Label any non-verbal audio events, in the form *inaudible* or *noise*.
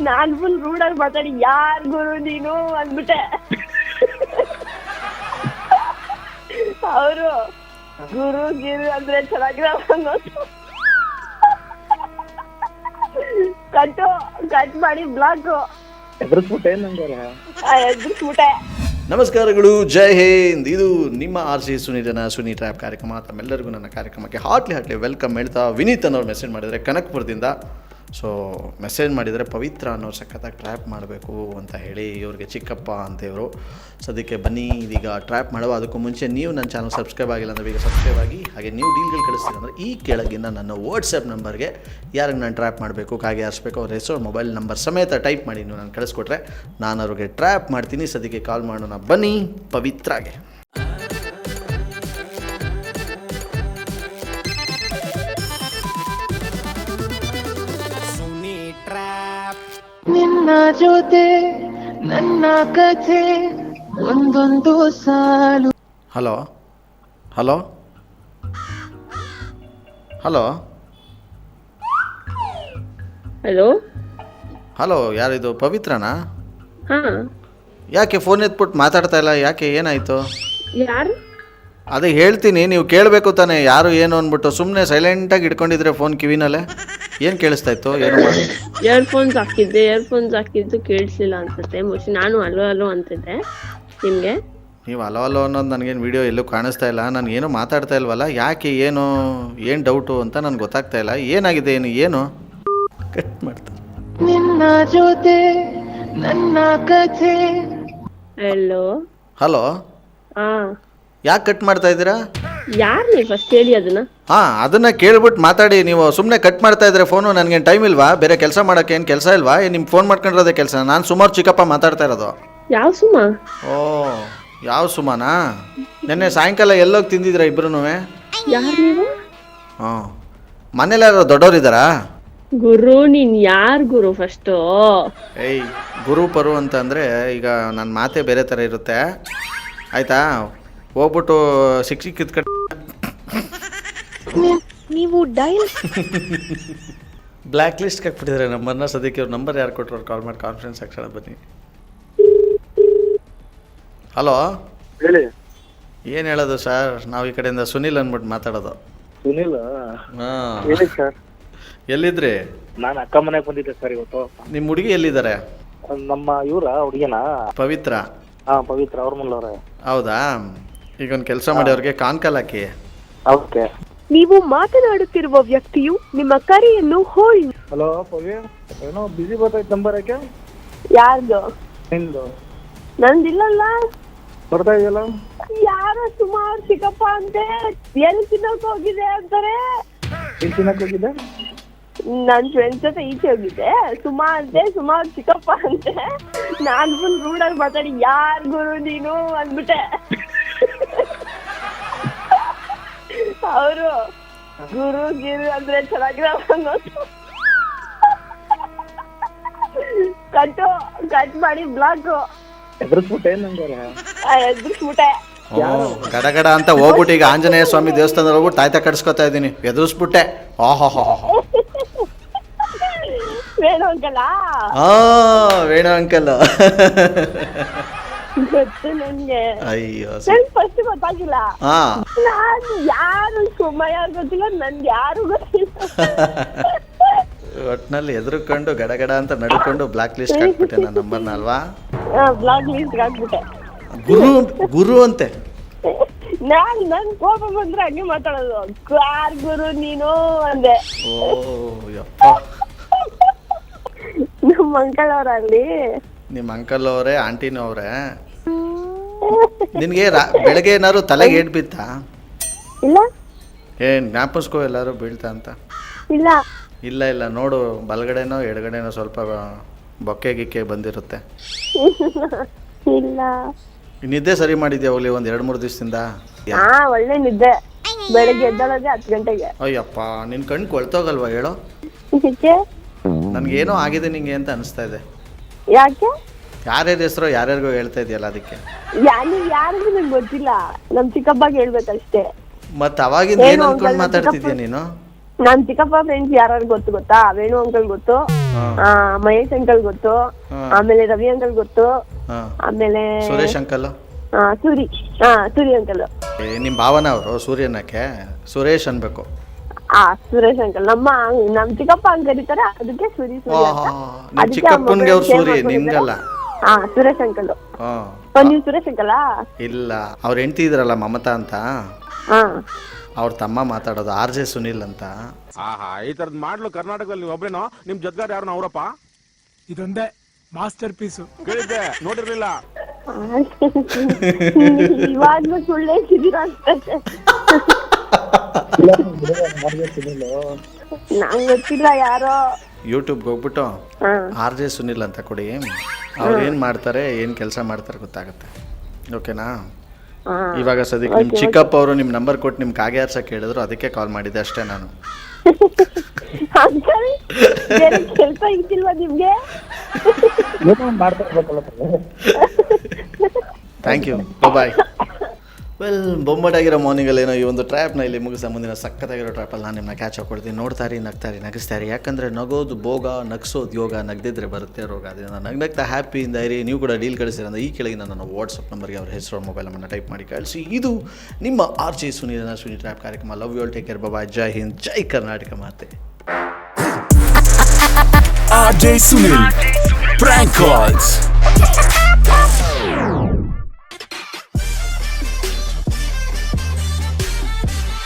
ನಾನ್ full ರೂಡಾಗಿ ಮಾತಾಡಿ ಯಾರ್ ಗುರು ನೀನು? ಅಂದ್ಬಿಟ್ಟೆ. ಅವರು ಗುರು ಗಿರು ಅಂದ್ರೆ ಚೆನ್ನಾಗಿರೋ ಅನ್ನೋದು ಕಟ್ಟು ಕಟ್ ಮಾಡಿ ಬ್ಲಾಕ್ ಎದುರಿಸ್ಬಿಟ್ಟೆ ನಂಗೆ ಎದ್ರಿಸ್ಬಿಟ್ಟೆ. ನಮಸ್ಕಾರಗಳು ಜೈ ಹಿಂದ್. ಇದು ನಿಮ್ಮ ಆರ್ ಸಿ ಸುನೀತನ ಸುನಿ ಟ್ರ್ಯಾಪ್ ಕಾರ್ಯಕ್ರಮ. ತಮ್ಮೆಲ್ಲರಿಗೂ ನನ್ನ ಕಾರ್ಯಕ್ರಮಕ್ಕೆ ಹಾಟ್ಲಿ ಹಾಟ್ಲಿ ವೆಲ್ಕಮ್ ಹೇಳ್ತಾ ವಿನೀತ್ ಅನ್ನೋರು ಮೆಸೇಜ್ ಮಾಡಿದರೆ ಕನಕ್ಪುರದಿಂದ ಸೊ ಮೆಸೇಜ್ ಮಾಡಿದರೆ ಪವಿತ್ರ ಅನ್ನೋ ಸಖತ್ತಾಗಿ ಟ್ರ್ಯಾಪ್ ಮಾಡಬೇಕು ಅಂತ ಹೇಳಿ ಇವ್ರಿಗೆ ಚಿಕ್ಕಪ್ಪ ಅಂತ ಇವರು. ಸದ್ಯಕ್ಕೆ ಬನ್ನಿ, ಇದೀಗ ಟ್ರ್ಯಾಪ್ ಮಾಡುವ. ಅದಕ್ಕೂ ಮುಂಚೆ ನೀವು ನನ್ನ ಚಾನಲ್ ಸಬ್ಸ್ಕ್ರೈಬ್ ಆಗಿಲ್ಲ ಅಂದರೆ ಈಗ ಸಬ್ಸ್ಕ್ರೈಬ್ ಆಗಿ, ಹಾಗೆ ನೀವು ಡೀಲ್ಗಳು ಕಳಿಸ್ತೀರ ಅಂದರೆ ಈ ಕೆಳಗಿನ ನನ್ನ ವಾಟ್ಸಪ್ ನಂಬರ್ಗೆ ಯಾರಿಗೆ ನಾನು ಟ್ರ್ಯಾಪ್ ಮಾಡಬೇಕು, ಕಾಗೆ ಹಾರಿಸ್ಬೇಕು, ಅವ್ರ ಹೆಸರು ಮೊಬೈಲ್ ನಂಬರ್ ಸಮೇತ ಟೈಪ್ ಮಾಡಿ ನೀವು ನಾನು ಕಳಿಸ್ಕೊಟ್ರೆ ನಾನು ಅವ್ರಿಗೆ ಟ್ರ್ಯಾಪ್ ಮಾಡ್ತೀನಿ ಸದ್ಯಕ್ಕೆ ಕಾಲ್ ಮಾಡೋಣ. ಬನ್ನಿ, ಪವಿತ್ರಾಗೆ. ನಿನ್ನ ಜೊತೆ ನನ್ನ ಕಥೆ ಒಂದೊಂದು ಸಾಲು. Hello? Hello? Hello? Hello? Hello ಯಾರಿದು? ಪವಿತ್ರನಾ? ಹಾ. ಯಾಕೆ ಫೋನ್ ಎತ್ಬಿಟ್ಟು ಮಾತಾಡ್ತಾ ಇಲ್ಲ? ಯಾಕೆ ಏನಾಯ್ತು? ಯಾರು? ಅದೇ ಹೇಳ್ತೀನಿ ನೀವು ಕೇಳಬೇಕು ತಾನೇ ಯಾರು ಏನು ಅಂದ್ಬಿಟ್ಟು ಸುಮ್ಮನೆ ಸೈಲೆಂಟಾಗಿ ಇಟ್ಕೊಂಡಿದ್ರೆ ಫೋನ್ ಕಿವಿನಲ್ಲೇ? ಏನು ಕೇಳಿಸ್ತಾ ಇತ್ತು ಏನು ಮಾಡಿ? ಇಯರ್ಫೋನ್ಸ್ ಹಾಕಿದ್ದೆ ಇಯರ್ಫೋನ್ಸ್ ಹಾಕಿದ್ದು ಕೇಳಿಸ್ಲಿಲ್ಲ ಅನ್ಸುತ್ತೆ. ಮೋಸ್ಟ್ಲಿ ನಾನು ಅಲೋ ಅಲೋ ಅಂತಿದ್ದೆ ನಿಮಗೆ. ನೀವು ಅಲೋ ಅಲೋ ಅನ್ನೋದು ನನಗೇನು ವಿಡಿಯೋ ಎಲ್ಲೂ ಕಾಣಿಸ್ತಾ ಇಲ್ಲ. ನಾನು ಏನೂ ಮಾತಾಡ್ತಾ ಇಲ್ವಲ್ಲ? ಯಾಕೆ ಏನು ಏನು ಡೌಟು ಅಂತ ನನಗೆ ಗೊತ್ತಾಗ್ತಾ ಇಲ್ಲ. ಏನಾಗಿದೆ ಏನು ಏನು? ಕಟ್ ಮಾಡ್ತಾ ನಿನ್ನ ಜೊತೆ ನನ್ನ ಕಥೆ. ಹಲೋ ಹಲೋ ಹಾ ಯಾಕೆ ಕಟ್ ಮಾಡ್ತಾ ಇದ್ದೀರಾ? ಯಾರು ನೀವು ಫಸ್ಟ್ ಹೇಳಿ ಅದನ್ನ? ಹಾಂ ಅದನ್ನ ಕೇಳ್ಬಿಟ್ಟು ಮಾತಾಡಿ. ನೀವು ಸುಮ್ಮನೆ ಕಟ್ ಮಾಡ್ತಾ ಇದ್ರೆ ಫೋನು ನನಗೇನು ಟೈಮ್ ಇಲ್ವಾ? ಬೇರೆ ಕೆಲಸ ಮಾಡೋಕೆ ಏನು ಕೆಲಸ ಇಲ್ವಾ? ಏನು ನಿಮ್ಮ ಫೋನ್ ಮಾಡ್ಕೊಂಡಿರೋದೇ ಕೆಲಸ? ನಾನು ಸುಮಾರು ಚಿಕ್ಕಪ್ಪ ಮಾತಾಡ್ತಾ ಇರೋದು. ಯಾವ ಸುಮ? ಓ ಯಾವ ಸುಮಾನಾ? ನಿನ್ನೆ ಸಾಯಂಕಾಲ ಎಲ್ಲೋಗಿ ತಿಂದಿದ್ರ ಇಬ್ರು ಯಾರು ನೀವು? ಹಾಂ. ಮನೇಲಿ ಯಾರು ದೊಡ್ಡವರಿದ್ದಾರಾ ಗುರು ನೀನ್ ಯಾರ್ ಗುರು ಫಸ್ಟ್ ಏಯ್ ಗುರು ಪರು ಅಂತಂದರೆ ಈಗ ನನ್ನ ಮಾತೇ ಬೇರೆ ಥರ ಇರುತ್ತೆ. ಆಯಿತಾ? ಹೋಗ್ಬಿಟ್ಟು ಸಿಕ್ಕಿ ಸಿಕ್ಕಿದ ನೀವು ಡೈಲ್ ಬ್ಲ್ಯಾಕ್ ಲಿಸ್ಟ್ ಹಾಕ್ಬಿಟ್ಟಿದ್ದಾರೆ ನಂಬರ್ನ ಸದ್ಯಕ್ಕೆ ಅವ್ರ ನಂಬರ್ ಯಾರು ಕೊಟ್ಟರು ಕಾಲ್ ಮಾಡಿ ಕಾನ್ಫರೆನ್ಸ್ ಹಾಕ್ಸೋಣ ಬನ್ನಿ. ಹಲೋ ಹೇಳಿ. ಏನು ಹೇಳೋದು ಸರ್ ನಾವು ಈ ಕಡೆಯಿಂದ ಸುನಿಲ್ ಅಂದ್ಬಿಟ್ಟು ಮಾತಾಡೋದು. ಸುನಿಲ್? ಹಾಂ. ಹೇಳಿ ಸರ್ ಎಲ್ಲಿದ್ರಿ? ನಾನು ಅಕ್ಕ ಮನೆಗೆ ಬಂದಿದ್ದೆ ಸರ್ ಇವತ್ತು. ನಿಮ್ಮ ಹುಡುಗಿ ಎಲ್ಲಿದ್ದಾರೆ? ನಮ್ಮ ಇವರ ಹುಡುಗಿನ? ಪವಿತ್ರ. ಹಾ ಪವಿತ್ರ ಅವ್ರ ಮೂಲವ್ರೆ ಹೌದಾ? ಈಗ ಒಂದು ಕೆಲಸ ಮಾಡಿ ಅವ್ರಿಗೆ ಕಾನ್ಕಾಲ್ ಹಾಕಿ. ಓಕೆ. ನೀವು ಮಾತನಾಡುತ್ತಿರುವ ವ್ಯಕ್ತಿಯು ನಿಮ್ಮ ಕರೆಯನ್ನು ಹೋಲ್ಡ್ ಹಲೋ ಏನೋ ಬಿಸಿ ಬರ್ತೈತೆ ನಂಬರ್ ಯಾಕೆ? ಯಾರ್ದು? ನಿಂದು. ನಂದಿಲ್ಲಲ್ಲ? ಬರ್ತಾ ಇದೆಯಲ್ಲ? ಯಾರ ಸುಮಾರು ಚಿಕ್ಕಪ್ಪ ಅಂತೆ ಎಲ್ಲಿ ತಿನ್ನಕ್ ಹೋಗಿದೆ ಅಂತಾರೆ? ಎಲ್ಲಿ ತಿನ್ನಕ್ ಹೋಗಿದ್ದೆ ನನ್ ಫ್ರೆಂಡ್ಸ್ ಜೊತೆ ಈಚೆ ಹೋಗಿದ್ದೆ. ಸುಮಾ ಅಂತೆ ಸುಮಾರು ಚಿಕ್ಕಪ್ಪ ಅಂತೆ. ನಾನ್ ಫುಲ್ ರೂಡಾಗಿ ಮಾತಾಡಿ ಯಾರ್ ಗುರು ನೀನು ಅಂದ್ಬಿಟ್ಟೆ. ಅವರು ಗುರು ಗಿರು ಅಂದ್ರೆ ಚೆನ್ನಾಗಿರಲ್ಲ ಅನ್ನೋದು. ಕಟ್ಟು ಕಟ್ ಮಾಡಿ ಬ್ಲಾಕ್ ಎದುರಿಸ್ಬಿಟ್ಟೆ ನಂಗೆ ಎದ್ರಿಸ್ಬಿಟ್ಟೆ. ಗಡಗಡ ಅಂತ ಹೋಗ್ಬಿಟ್ಟು ಈಗ ಆಂಜನೇಯ ಸ್ವಾಮಿ ದೇವಸ್ಥಾನದಲ್ಲಿ ಹೋಗ್ಬಿಟ್ಟು ತಾಯ್ತ ಕಟ್ಸ್ಕೊತಾ ಇದ್ದೀನಿ. ಎದುರಿಸ್ಬಿಟ್ಟೆ. ಆಹಾ ಹಾ *laughs* ವೇಣು ಅಂಕಲ್ ಹಾ ವೇಣು ಅಂಕಲ್. *laughs* ಗೊತ್ತು ನನ್ಗೆ ಅಯ್ಯೋ ನನ್ ಫಸ್ಟ್ ಗೊತ್ತಾಗಿಲ್ಲ. ಹಾ ನಾನ್ ಯಾರು ಸುಮ್ಮ ಯಾರು ಗೊತ್ತಿಲ್ಲ ನನ್ಗೆ ಯಾರು ಗೊತ್ತಿಲ್ಲ. ಒಟ್ನಲ್ಲಿ ಎದುರುಕೊಂಡು ಗಡಗಡ ಅಂತ ನಡ್ಕೊಂಡು ಬ್ಲಾಕ್ ಲಿಸ್ಟ್ ಹಾಕ್ಬಿಟ್ಟೆ ನನ್ನ ನಂಬರ್ನ ಅಲ್ವಾ? Block list ಹಾಕ್ಬಿಟ್ಟೆ. ಗುರು ಗುರು ಅಂತೆ. ನಾನ್ ನನ್ ಕೋಪ ಬಂದ್ರೆ ಹಂಗೆ ಮಾತಾಡೋದು. ಕಾರ್ ಗುರು ನೀನು ಅಂದೆ. ಓ ಯಪ್ಪ. ನಮ್ಮ ಅಂಕಲ್ ಅವ್ರಲ್ಲಿ ನಿಮ್ಮ ಅಂಕಲ್ ಅವರೇ ಆಂಟಿನೂ ಅವರೇ ನಿನಗೆ ಬೆಳಗ್ಗೆ ಏನಾದ್ರು ತಲೆಗೆ ಏಟ್ ಬಿತ್ತಾ? ಇಲ್ಲ. ಏನ್ ಜ್ಞಾಪಿಸ್ಕೋ ಎಲ್ಲರೂ ಬೀಳ್ತಾ ಅಂತ. ಇಲ್ಲ. ಇಲ್ಲ ಇಲ್ಲ ನೋಡು ಬಲಗಡೆನೋ ಎಡಗಡೆನೋ ಸ್ವಲ್ಪ ಬೊಕ್ಕೆ ಗಿಕ್ಕೆ ಬಂದಿರುತ್ತೆ. ಇಲ್ಲ. ನಿದ್ದೆ ಸರಿ ಮಾಡಿದ್ಯಾ ಹೋಗ್ಲಿ ಒಂದ್ ಎರಡ್ ಮೂರು ದಿವಸದಿಂದ? ಹಾ ಒಳ್ಳೆ ನಿದ್ದೆ. ಬೆಳಗ್ಗೆ ಎದ್ದಳೋದೇ ಹತ್ತು ಗಂಟೆಗೆ. ಅಯ್ಯಪ್ಪ ನಿನ್ ಕಣ್ಣು ಕೊಳ್ತೋಗಲ್ವಾ ಹೇಳೋ? ನನ್ಗೆ ಏನೋ ಆಗಿದೆ ನಿಂಗೆ ಅಂತ ಅನಿಸ್ತಾ ಇದೆ. ಯಾಕೆ? ಯಾರ್ಯಾರ ಹೆಸರು ಯಾರ್ಯಾರಿಗೂ ಹೇಳ್ತಾ ಇದೆಯಲ್ಲ ಅದಕ್ಕೆ? ನೀವ್ ಯಾರಿಗೂ ನಂಗೆ ಗೊತ್ತಿಲ್ಲ. ನಮ್ ಚಿಕ್ಕಪ್ಪಗೆ ಹೇಳ್ಬೇಕಷ್ಟೇ. ಮತ್ತೆ ಅವಾಗಿಂದ ಏನು ಅನ್ಕೊಂಡು ಮಾತಾಡ್ತಿದ್ಯ ನೀನು? ನಮ್ ಚಿಕ್ಕಪ್ಪ ಫ್ರೆಂಡ್ಸ್ ಯಾರು ಗೊತ್ತು ಗೊತ್ತಾ? ವೇಣು ಅಂಕಲ್ ಗೊತ್ತು. ಹಾಂ. ಆ, ಮಹೇಶ್ ಅಂಕಲ್ ಗೊತ್ತು. ಹಾ. ಆಮೇಲೆ ರವಿ ಅಂಕಲ್ ಗೊತ್ತು. ಹಾಂ. ಆಮೇಲೆ ಸುರೇಶ್ ಅಂಕಲ್? ಆ, ಸೂರಿ. ಹಾ ಸೂರಿ ಅಂಕಲ್. ನಿಮ್ ನಿಮ್ಮ ಭಾವನ ಅವರು ಸೂರ್ಯನಕ್ಕೆ? ಸುರೇಶ್ ಅನ್ಬೇಕು. ಆ ಸುರೇಶ್ ಅಂಕಲ್. ನಮ್ಮ ನಮ್ ಚಿಕ್ಕಪ್ಪ ಹಂಗ್ ಕರೀತಾರೆ ಅದಕ್ಕೆ ಸೂರಿ ಸೂರಿ ಅಂತ. ಚಿಕ್ಕಪ್ಪನ್ಗೆ ಅವ್ರು change ಮಾಡ್ಕೊಂಡಿದ್ದಾರೆ. ನಿನ್ಗಲ್ಲ ಹಾ ಸುರೇಶ್ ಅಂಕಲ್. ಹಾಂ. ನೀವು ಸುರೇಶ್ ಅಂಕಲಾ ಇಲ್ಲ ಅವ್ರ ಹೆಂಡ್ತಿ ಇದ್ರಲ್ಲ ಮಮತಾ ಅಂತ? ಹಾ. ಅವ್ರ ತಮ್ಮ ಮಾತಾಡೋದು ಆರ್ ಜೆ ಸುನಿಲ್ ಅಂತ. ಆಹಾ ಈ ತರದ್ ಮಾಡ್ಲು ಕರ್ನಾಟಕದಲ್ಲಿ ನೀವು ಒಬ್ರೇನೋ? ನಿಮ್ ಜೊತೆಗಾರ ಯಾರು ಅವರಪ್ಪ ಇದೊಂದೇ ಮಾಸ್ಟರ್ ಪೀಸು. ಕೇಳಿದ್ದೆ ನೋಡಿರ್ಲಿಲ್ಲ. *laughs* ಇವಾಗ್ಲೂ ಸುಳ್ಳೇ ಹೇಳ್ತಿದ್ದೀರಾ ಅನ್ಸುತ್ತೆ ನಂಗ್ ಗೊತ್ತಿಲ್ಲ ಯಾರೋ. ಯೂಟ್ಯೂಬ್ಗೆ ಹೋಗ್ಬಿಟ್ಟು ಆರ್ ಜೆ ಸುನಿಲ್ ಅಂತ ಕೊಡಿ. ಅವ್ರು ಏನು ಮಾಡ್ತಾರೆ ಏನು ಕೆಲಸ ಮಾಡ್ತಾರೆ ಗೊತ್ತಾಗುತ್ತೆ. ಓಕೆನಾ? ಹಾ. ಇವಾಗ ಸದ್ಯಕ್ಕೆ ನಿಮ್ಮ ಚಿಕ್ಕಪ್ಪ ಅವರು ನಿಮ್ಮ ನಂಬರ್ ಕೊಟ್ಟು ನಿಮ್ಮ ಕಾಗೆ ಆರ್ಸಕ್ಕೆ ಹೇಳಿದ್ರು ಅದಕ್ಕೆ ಕಾಲ್ ಮಾಡಿದ್ದೆ ಅಷ್ಟೇ ನಾನು. ಕೆಲ್ಸ ಇದ್ದಿಲ್ವಾ ನಿಮ್ಗೆ? ಥ್ಯಾಂಕ್ ಯು ಬಾಯ್ ವೆಲ್ ಬೊಂಬಟಾಗಿರೋ ಮಾರ್ನಿಂಗಲ್ಲಿ ಏನೋ ಈ ಒಂದು ಟ್ರ್ಯಾಪ್ನ ಇಲ್ಲಿ ಮುಗಿಸ ಮುಂದಿನ ಸಖತ್ತಾಗಿರೋ ಟ್ರ್ಯಾಪಲ್ಲಿ ನಾನು ನಿಮ್ಮನ್ನ ಕ್ಯಾಚ್ ಹಾಕೊಳ್ತೀನಿ ನೋಡ್ತಾರೆ ನಗ್ತಾರಿ ನಗಿಸ್ತಾರಿ ಯಾಕಂದರೆ ನಗೋದು ಭೋಗ, ನಗ್ಸೋದು ಯೋಗ, ನಗ್ದಿದ್ರೆ ಬರುತ್ತೆ ರೋಗ. ಅದರಿಂದ ನಗ್ನಗ್ತಾ ಹ್ಯಾಪಿಯಿಂದ ಇರಿ. ನೀವು ಕೂಡ ಡೀಲ್ ಕಳಿಸಿರಂದ ಈ ಕೆಳಗಿನ ನನ್ನ ವಾಟ್ಸಪ್ ನಂಬರ್ಗೆ ಅವ್ರ ಹೆಸರು ಮೊಬೈಲ್ ನಂಬರ್ನ ಟೈಪ್ ಮಾಡಿ ಕಳಿಸಿ. ಇದು ನಿಮ್ಮ ಆರ್ ಜೆ ಸುನೀಲನ ಸುನಿ ಟ್ರ್ಯಾಪ್ ಕಾರ್ಯಕ್ರಮ. Love you all take care bye ಜೈ ಹಿಂದ್, ಜೈ ಕರ್ನಾಟಕ ಮಾತೆ. ಸುನಿಲ್ Sunil. Prank calls.